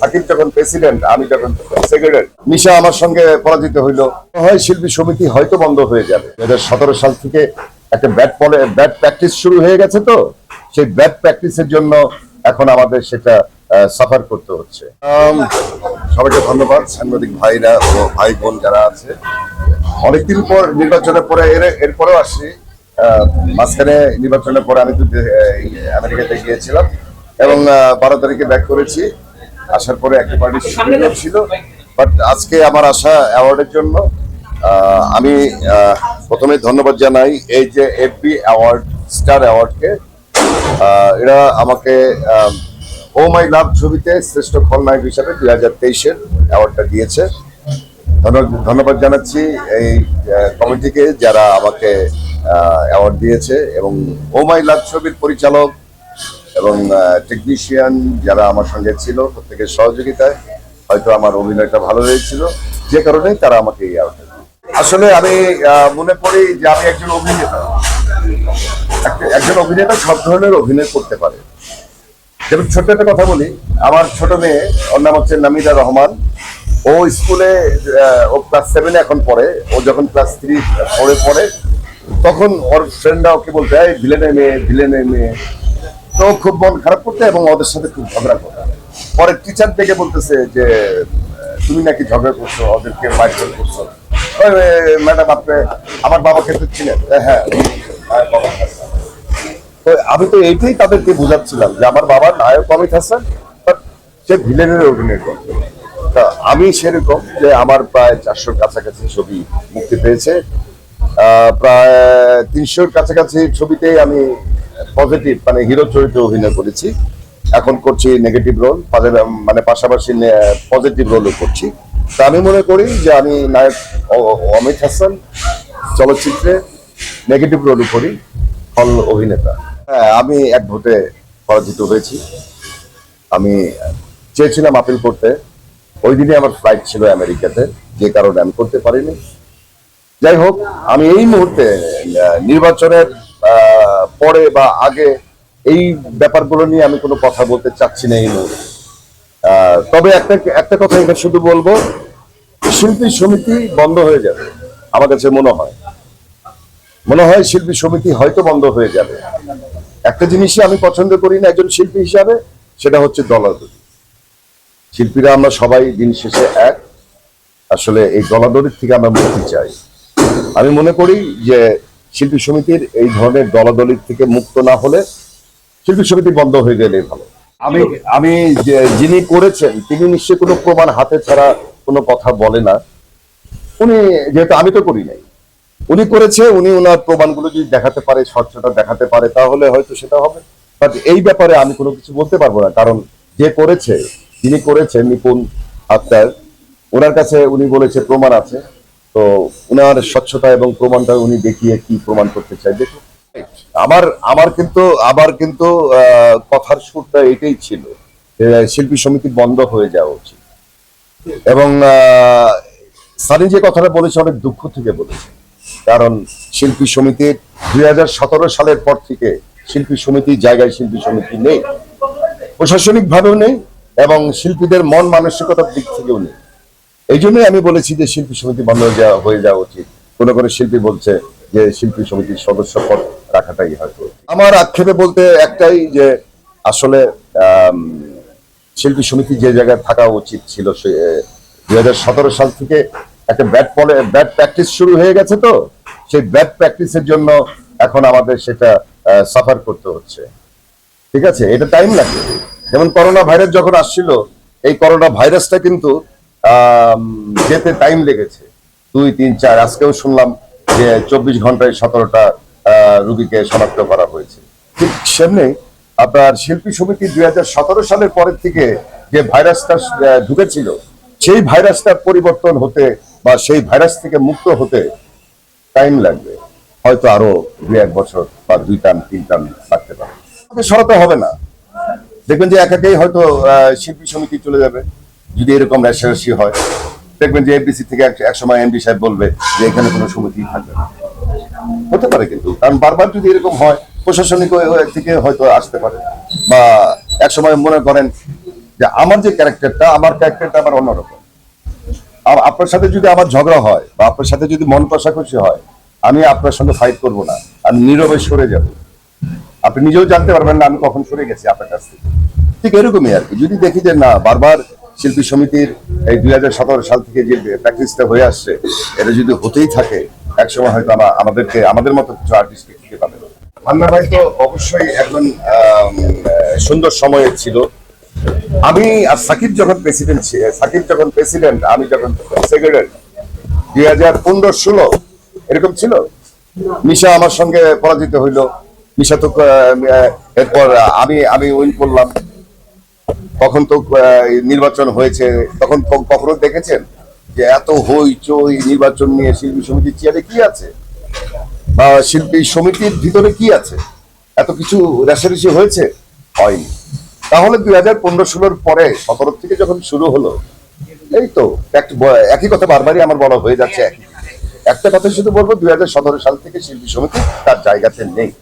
সাকিব যখন প্রেসিডেন্ট আমি যখন সেক্রেটারি নিশা আমার সঙ্গে পরাজিত হইল। হয় শিল্পী সমিতি হয়তো বন্ধ হয়ে যাবে। দু হাজার সতেরো সাল থেকে একটা ব্যাট ব্যাট প্র্যাকটিস শুরু হয়ে গেছে তো? সেই ব্যাট প্র্যাকটিসের জন্য এখন আমাদের সেটা সাফার করতে হচ্ছে। সবাইকে ধন্যবাদ সাংবাদিক ভাইরা ও ভাই বোন যারা আছে। অনেকদিন পর নির্বাচনের পরে এর এরপরেও আহ, মাঝখানে নির্বাচনের পরে আমি তো আমেরিকাতে গিয়েছিলাম এবং বারো তারিখে ব্যাক করেছি। আসার পরে একটা পার্টি ছিল। বাট আজকে আমার আসা অ্যাওয়ার্ডের জন্য আমি প্রথমে ধন্যবাদ জানাই এই যে এফবি অ্যাওয়ার্ড স্টার অ্যাওয়ার্ডকে। এরা আমাকে ও মাই লাভ ছবিতে শ্রেষ্ঠ খলনায়ক হিসাবে দুই হাজার তেইশের অ্যাওয়ার্ডটা দিয়েছে। ধন্য- ধন্যবাদ জানাচ্ছি এই কমিটিকে যারা আমাকে অ্যাওয়ার্ড দিয়েছে এবং ও মাই লাভ ছবির পরিচালক এবং টেকনিশিয়ান যারা আমার সঙ্গে ছিল প্রত্যেকের সহযোগিতায়, হয়তো আমার অভিনয়টা ভালো হয়েছিল। যে কারণে তারা আমাকে এই অ্যাওয়ার্ড আসলে আমি মনে করি যে আমি একজন অভিনেতা। একজন অভিনেতা সব ধরনের অভিনয় করতে পারে। যেমন ছোট্ট একটা কথা বলি, আমার ছোট মেয়ে, ওর নাম হচ্ছে নামিদা রহমান। ও স্কুলে ও ক্লাস সেভেনে এখন পড়ে। ও যখন ক্লাস থ্রি পড়ে পড়ে, তখন ওর ফ্রেন্ডরা ওকে বলতে, এই ভিলেনের মেয়ে ভিলেনের মেয়ে। তো খুব মন খারাপ করতে এবং ওদের সাথে খুব ঝগড়া করতে। পরে টিচার দেখে বলতেছে যে, তুমি নাকি ঝগড়া করছ, ওদেরকে মারধর করছ। ম্যাডাম, আপনি আমার বাবাকে তো চিনেন। হ্যাঁ হাসান। তো আমি তো এইটাই তাদেরকে বোঝাচ্ছিলাম যে, আমার বাবা নায়ক অমিত হাসান but সে ভিলেনের অভিনয় করতো তা আমি সেরকম যে, আমার প্রায় চারশোর কাছাকাছি ছবি মুক্তি পেয়েছে। প্রায় তিনশোর কাছাকাছি ছবিতেই আমি পজিটিভ মানে হিরো চরিত্রে অভিনয় করেছি। এখন করছি নেগেটিভ রোল মানে পাশাপাশি পজিটিভ রোলও করছি। তা আমি মনে করি যে আমি নায়ক অমিত হাসান চলচ্চিত্রে নেগেটিভ রোলও করি, ফল অভিনেতা। হ্যাঁ আমি এক ভোটে পরাজিত হয়েছি। আমি চেয়েছিলাম আপিল করতে। ওই দিনে আমার ফ্লাইট ছিল আমেরিকাতে, যে কারণে আমি করতে পারিনি। যাই হোক, আমি এই মুহূর্তে নির্বাচনের পরে বা আগে এই ব্যাপারগুলো নিয়ে আমি কোনো কথা বলতে চাচ্ছি না এই মুহূর্তে। তবে একটা একটা কথা এখানে শুধু বলব, শিল্পী সমিতি বন্ধ হয়ে যাবে, আমার কাছে মনে হয়। মনে হয় শিল্পী সমিতি হয়তো বন্ধ হয়ে যাবে। একটা জিনিসই আমি পছন্দ করি না একজন শিল্পী হিসাবে, সেটা হচ্ছে দলাদলি। শিল্পীরা আমরা সবাই দিন শেষে এক। আসলে এই দলাদলির থেকে আমরা মুক্তি চাই। আমি মনে করি যে শিল্পী সমিতির এই ধরনের দলাদলি থেকে মুক্ত না হলে শিল্পী সমিতি বন্ধ হয়ে গেলে ভালো আমি আমি যিনি করেছেন তিনি নিশ্চয়ই কোনো প্রমাণ হাতে ছাড়া কোনো কথা বলে না। উনি যেহেতু আমি তো করি নাই। উনি করেছে উনি ওনার প্রমাণগুলো যদি দেখাতে পারে স্বচ্ছতা দেখাতে পারে তাহলে হয়তো সেটা হবে। বাট এই ব্যাপারে আমি কোনো কিছু বলতে পারব না কারণ যে করেছে যিনি করেছেন নিপুণ আক্তার ওনার কাছে উনি বলেছে প্রমাণ আছে। তো উনার স্বচ্ছতা এবং প্রমাণটা উনি দেখিয়ে কি প্রমাণ করতে চাই দেখুন। আমার আমার কিন্তু, আবার কিন্তু কথার সুরটা এটাই ছিল শিল্পী সমিতি বন্ধ হয়ে যাওয়া উচিত। এবং সানি যে কথাটা বলেছে অনেক দুঃখ থেকে বলেছে। কারণ শিল্পী সমিতির দুই হাজার সতেরো সালের পর থেকে শিল্পী সমিতির জায়গায় শিল্পী সমিতি নেই। প্রশাসনিক ভাবেও নেই এবং শিল্পীদের মন মানসিকতার দিক থেকেও নেই। এই জন্যই আমি বলেছি যে শিল্পী সমিতি বন্ধ হয়ে যাওয়া উচিত। কোনো কোনো শিল্পী বলছে যে শিল্পী সমিতির সদস্য পদ রাখাটাই হয়তো আমার আক্ষেপে বলতে একটাই যে আসলে শিল্পী সমিতি যে জায়গায় থাকা উচিত ছিল সে দুই হাজার সতেরো সাল থেকে একটা ব্যাট পলে ব্যাট প্র্যাকটিস শুরু হয়ে গেছে তো, সেই ব্যাট প্র্যাকটিসের জন্য এখন আমাদের সেটা সাফার করতে হচ্ছে। ঠিক আছে? এটা টাইম লাগে। যেমন করোনা ভাইরাস যখন আসছিল, এই করোনা ভাইরাসটা কিন্তু যেতে টাইম লেগেছে। দুই, তিন, চার, আজকেও শুনলাম যে চব্বিশ ঘন্টায় সতেরোটা রুগীকে শনাক্ত করা হয়েছে। ঠিক সেমনি আপনার শিল্পী সমিতি দুই সালের পরের থেকে যে ভাইরাসটা ঢুকেছিল, সেই ভাইরাসটার পরিবর্তন হতে বা সেই ভাইরাস থেকে মুক্ত হতে টাইম লাগবে। হয়তো আরও দুই, এক বছর বা দুই টান, তিন টান লাগতে পারে। সরাতে হবে না। দেখবেন যে একাকেই হয়তো শিল্পী সমিতি চলে যাবে। যদি এরকম রেশারেশি হয়, দেখবেন যে এফডিসি থেকে এক- সময় এমডি সাহেব বলবে যে এখানে কোনো সমিতি থাকবে না। হতে পারে কিন্তু, কারণ বারবার যদি এরকম হয়, প্রশাসনিক থেকে হয়তো আসতে পারে। বা এক সময় মনে করেন যে আমার যে ক্যারেক্টারটা, আমার ক্যারেক্টারটা আমার অন্যরকম। আর আপনার সাথে যদি আমার ঝগড়া হয়, বা আপনার সাথে যদি মন কষাকষি হয়, আমি আপনার সঙ্গে ফাইট করব না। আমি নীরবে সরে যাব। আপনি নিজেও জানতে পারবেন না, আমি কখন সরে গেছি আপনার কাছ থেকে। ঠিক এরকমই আর কি। যদি দেখি যে না, বারবার শিল্পী সমিতির এই দুই হাজার সতেরো সাল থেকে যে প্র্যাকটিসটা হয়ে আসছে, এটা যদি হতেই থাকে, একসময় হয়তো আমা- আমাদেরকে, আমাদের মতো কিছু আর্টিস্টকে খুঁজে পাবে মান্না ভাই তো অবশ্যই একজন সুন্দর সময়ে ছিল। আমি আর সাকিব যখন প্রেসিডেন্ট সাকিব যখন প্রেসিডেন্ট আমি যখন সেক্রেটারি দুই হাজার পনেরো ষোলো, এরকম ছিল? মিশা আমার সঙ্গে পরাজিত হইল। মিশা তো এরপর আমি আমি উইন করলাম। তখন তো নির্বাচন হয়েছে, তখন কখনো দেখেছেন যে এত হই চই নির্বাচন নিয়ে শিল্পী সমিতির চেয়ারে কি আছে? বা শিল্পী সমিতির ভিতরে কি আছে? এত কিছু রেশারেশি হয়েছে? হয়নি। তাহলে দুই হাজার পনেরো ষোলোর পরে, সতেরো থেকে যখন শুরু হলো, এই তো, এক- একই কথা বারবারই আমার বলা হয়ে যাচ্ছে। একটা কথা শুধু বলব, দুই সতেরো সাল থেকে শিল্পী সমিতি তার জায়গাতে নেই।